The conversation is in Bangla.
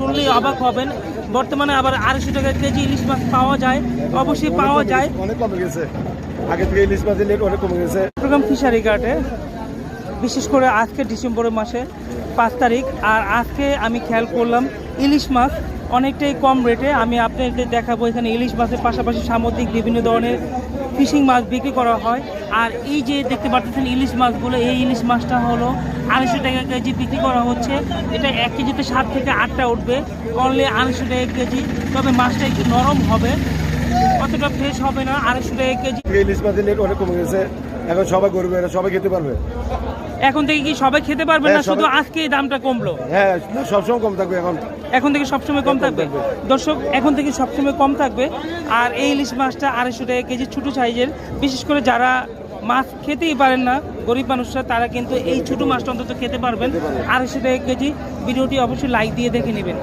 শুনলেই অবাক হবেন। বর্তমানে আবার আড়াইশো টাকা কেজি ইলিশ মাছ পাওয়া যায়। অবশ্যই পাওয়া যায়। অনেক কমে গেছে। আগে থেকে ইলিশ মাছের রেট অনেক কমে গেছে। চট্টগ্রাম ফিশারি ঘাটে বিশেষ করে আজকে ডিসেম্বরের মাসে পাঁচ তারিখ। আর আজকে আমি খেয়াল করলাম ইলিশ মাছ অনেকটাই কম রেটে। আমি আপনাদের দেখাবো এখানে ইলিশ মাছের পাশাপাশি সামুদ্রিক বিভিন্ন ধরনের ফিশিং মাছ বিক্রি করা হয়। আর এই যে দেখতে পাচ্ছেন ইলিশ মাছগুলো এই ইলিশ মাছটা হলো আড়াইশো টাকা কেজি বিক্রি করা হচ্ছে। এটা এক কেজিতে সাত থেকে আটটা উঠবে। অনলি আড়াইশো টাকা কেজি। তবে মাছটা একটু নরম হবে। অতটা ফ্রেশ হবে না আড়াইশো টাকা কেজি। ইলিশ মাছের রেট অনেক কমে গেছে। এখন সবাই গরু এরা সবাই খেতে পারবে। এখন থেকে কি সবাই খেতে পারবে না? হ্যাঁ, শুধু আজকে দামটা কমলো? হ্যাঁ সবসময় কম থাকবে এখন। এখন থেকে সবসময় কম কম থাকবে? থাকবে। দর্শক এখন থেকে সবসময় কম থাকবে। আর এই ইলিশ মাছটা আড়াইশো টাকা কেজি ছোটো সাইজের বিশেষ করে যারা মাছ খেতেই পারেন না গরিব মানুষরা, তারা কিন্তু এই ছোটো মাছটা অন্তত খেতে পারবেন। আড়াইশো টাকা কেজি, ভিডিওটি অবশ্যই লাইক দিয়ে দেখে নেবেন।